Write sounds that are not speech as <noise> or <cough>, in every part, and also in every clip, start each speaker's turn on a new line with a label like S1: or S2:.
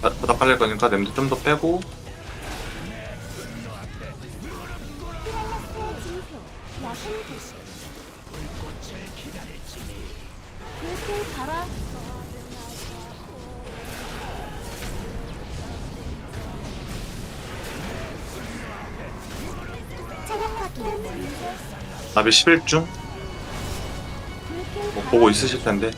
S1: 바닥 깔릴 거니까 냄새 좀 더 빼고 나비 11중?
S2: 불길
S1: 뭐 보고 있으실 텐데.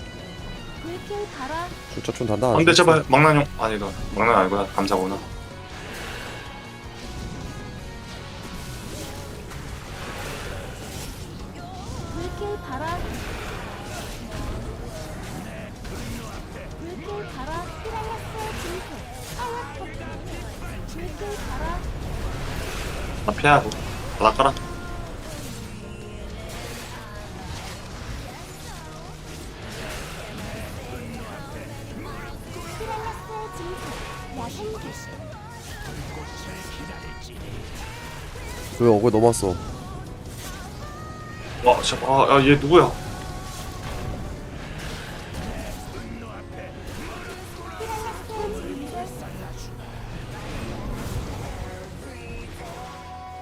S3: 진짜 좀 단단하네.
S1: 안돼 제발 망나뇽 아니다 망나뇽 아니구나. 감사구나. 나 피하고. 바닥 깔아
S3: 왜 어글 넘었어?
S1: 와 진짜 아얘 누구야?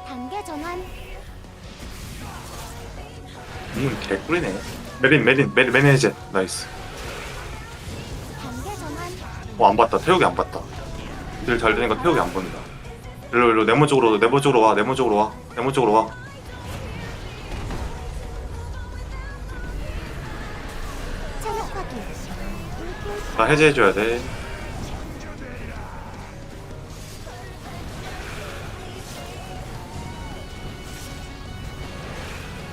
S2: 단계 전환.
S1: 음 개꿀이네. 메린 메린 메린 매니저. 나이스.
S2: 단계 전환.
S1: 어 안 봤다. 태욱이 안 봤다. 딜 잘 되니까 태욱이 안 본다 일로 일로 네모 쪽으로 네모 쪽으로 와 네모 쪽으로 와 네모 쪽으로 와. 나 해제해줘야 돼.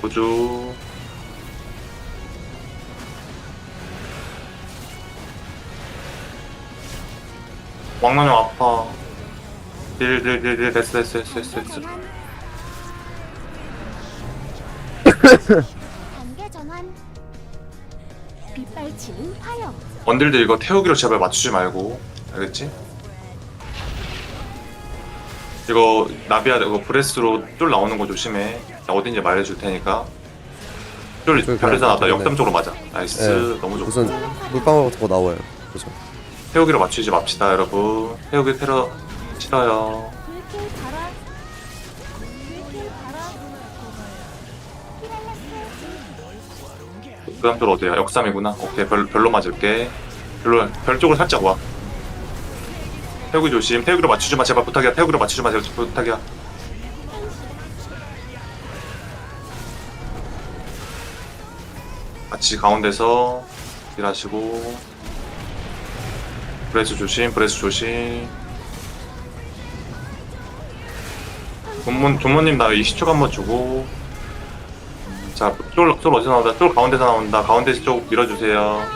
S1: 우주 왕나뇽 아파 딜딜딜딜 됐어 됐어 됐어 됐어
S2: 단계
S1: 됐어.
S2: 전환 단계 전환. 빗발치는 파형
S1: 원딜들 이거 태우기로 제발 맞추지 말고. 알겠지? 이거 나비야 이거 브레스로 쫄 나오는 거 조심해. 나 어딘지 말해줄 테니까. 쫄 별에서 나왔다 역담 쪽으로 맞아. 나이스.
S3: 예.
S1: 너무 좋고.
S3: 무슨 물방울 같은 거 나와요. 그죠?
S1: 태우기로 맞추지 맙시다 여러분. 태우기 테러 싫어요. 그 다음 쫄 어디야 역삼이구나. 오케이 별, 별로 맞을게. 별로 별 쪽으로 살짝 와. 태우기 조심. 태우기로 맞추지 마. 제발 부탁이야. 태우기로 맞추지 마. 제발 부탁이야. 같이 가운데서 일하시고. 브레스 조심 브레스 조심 돈문, 돈문님 나 20초 한번 주고 자, 쫄, 쫄 어디서 나온다? 쫄 가운데서 나온다. 가운데 쪽 밀어주세요.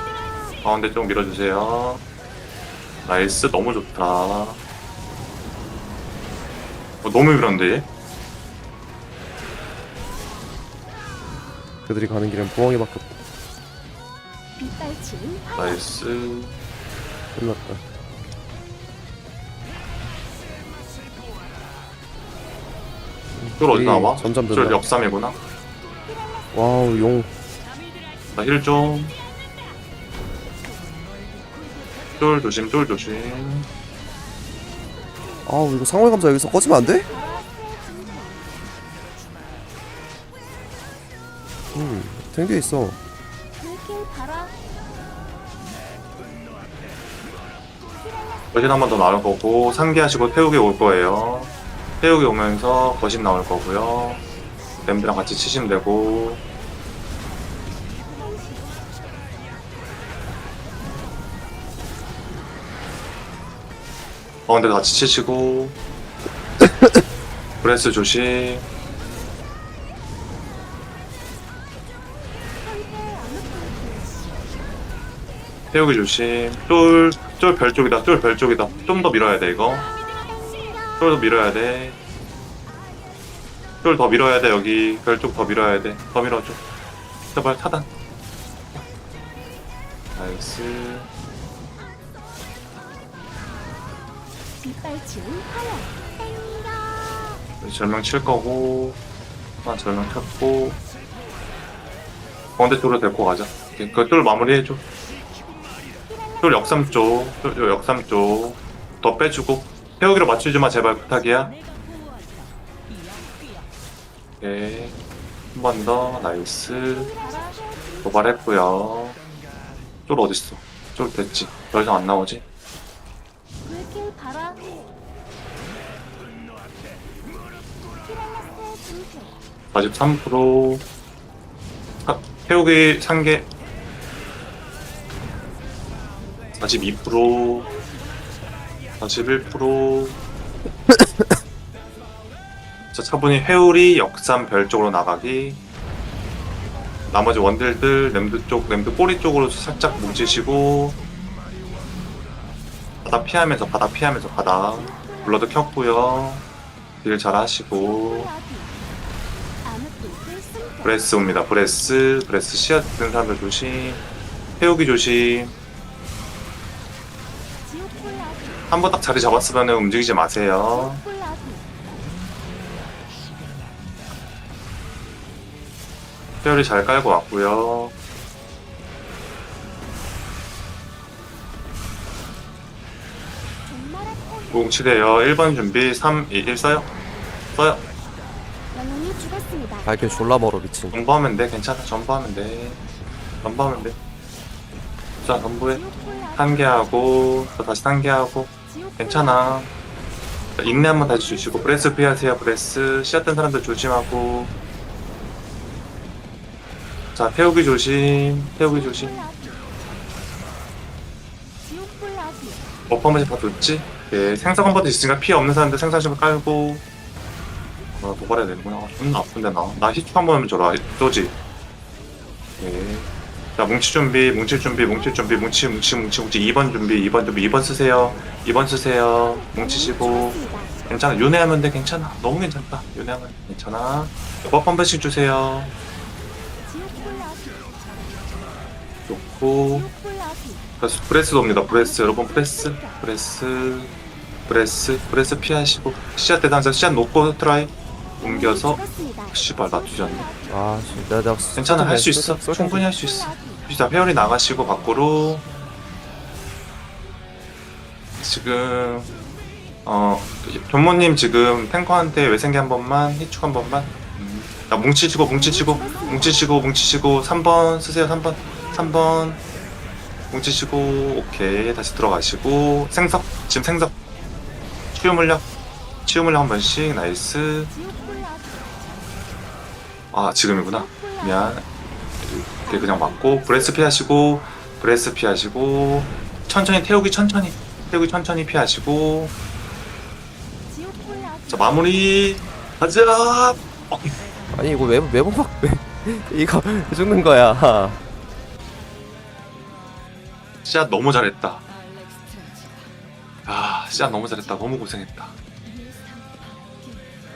S1: 가운데 쪽 밀어주세요. 나이스, 너무 좋다. 어, 너무 밀었는데, 얘?
S3: 그들이 가는 길은 부엉이밖에 없다.
S1: 나이스.
S3: 끝났다.
S1: 쫄 어디 나와?
S3: 점점
S1: 쫄
S3: 늘어나.
S1: 역삼이구나.
S3: 와우 용.
S1: 나 힐 좀. 쫄 조심, 쫄 조심.
S3: 아우 이거 상월 감자 여기서 꺼지면 안 돼? 음 탱돼 있어.
S2: 불길 바라
S1: 거신 한번 더 나올 거고, 상기하시고 태우기 올 거예요. 태우기 오면서 거신 나올 거고요. 램드랑 같이 치시면 되고, 가운데 같이 치시고. <coughs> 브레스 조심. 태우기 조심. 쫄, 쫄 별 쪽이다. 쫄 별 쪽이다. 좀 더 밀어야 돼 이거 쫄 더 밀어야 돼 쫄 더 밀어야 돼 여기. 별쪽 더 밀어야 돼 더 밀어줘. 제발 차단. 나이스. 절명 칠 거고 하나 절명 쳤고. 가운데 쪽으로 데리고 가자. 그쫄 마무리해줘. 쫄 역삼 쪽, 쫄 역삼 쪽. 더 빼주고 태우기로 맞추지 마 제발 부탁이야. 오케이. 한 번 더 나이스. 도발했고요. 쫄 어딨어? 쫄 됐지. 더 이상 안 나오지?
S2: 불길 바라 피랄라스의 증세
S1: 43% 사- 태우기 상계 42% 41% 자, <coughs> 차분히 회오리 역삼 별 쪽으로 나가기 나머지 원딜들 램드 쪽 램드 꼬리 쪽으로 살짝 뭉치시고 바닥 피하면서 바닥 피하면서 바닥 블러드 켰고요 딜 잘 하시고
S2: 아무튼 승
S1: 브레스 옵니다. 브레스, 브레스 씨앗 든 사람들 조심. 태우기 조심. 한 번 딱 자리 잡았으면 움직이지 마세요. 페어리 잘 깔고 왔고요. 공치대요. 1번 준비. 3, 2, 1 써요. 써요.
S3: 발길 졸라 멀어 미친
S1: 전부하면 돼. 괜찮아. 전부하면 돼. 전부하면 돼. 자, 전부해. 한개하고, 또 다시 한개하고. 괜찮아. 자, 인내 한번 다시 주시고, 브레스 피하세요. 브레스. 씨앗 든 사람들 조심하고. 자, 태우기 조심. 태우기 조심. 번씩 다 뒀지? 예, 생석 한 번도 있으니까 피해 없는 사람들 생사심을 깔고 아, 도발해야 되는구나. 아, 존나 아픈데 나. 나 히트 한번 하면 줘라. 또지. 예. 자, 뭉치 준비, 뭉칠 준비, 뭉칠 준비, 뭉치, 뭉치, 뭉치, 뭉치. 2번 준비, 2번 준비, 2번 쓰세요. 2번 쓰세요. 뭉치시고. 괜찮아. 윤회하면 돼. 괜찮아. 너무 괜찮다. 윤회하면 괜찮아. 버프 한 번씩 주세요. 좋고. 그래서 브레스도 옵니다. 브레스 여러분 브레스 브레스 브레스 브레스 피하시고 씨앗 대상자 씨앗 놓고 트라이 옮겨서. 씨발 나 뒤졌네.
S3: 아 씨, 내가 내가
S1: 괜찮아 할수
S3: 쏠-
S1: 있어.
S3: 쏠-
S1: 충분히 할 수 있어. 자 회원이 나가시고 밖으로. 지금 어 전모님 지금 탱커한테 외생기 한 번만 희축 한 번만. 음, 나 뭉치시고 뭉치시고 뭉치시고 뭉치시고. 3번 쓰세요 3번. 3번. 뭉치시고 오케이. 다시 들어가시고. 생석 지금 생석. 치유 물약 치유 물약 한 번씩. 나이스 아 지금이구나. 미안. 이렇게 그냥 맞고 브레스 피하시고 브레스 피하시고 천천히 태우기 천천히 태우기 천천히 피하시고. 자 마무리. 가자. 어,
S3: 아니 이거 왜 매번 막 왜, 이거 왜 죽는 거야?
S1: 씨앗 너무 잘했다. 아 씨앗 너무 잘했다. 너무 고생했다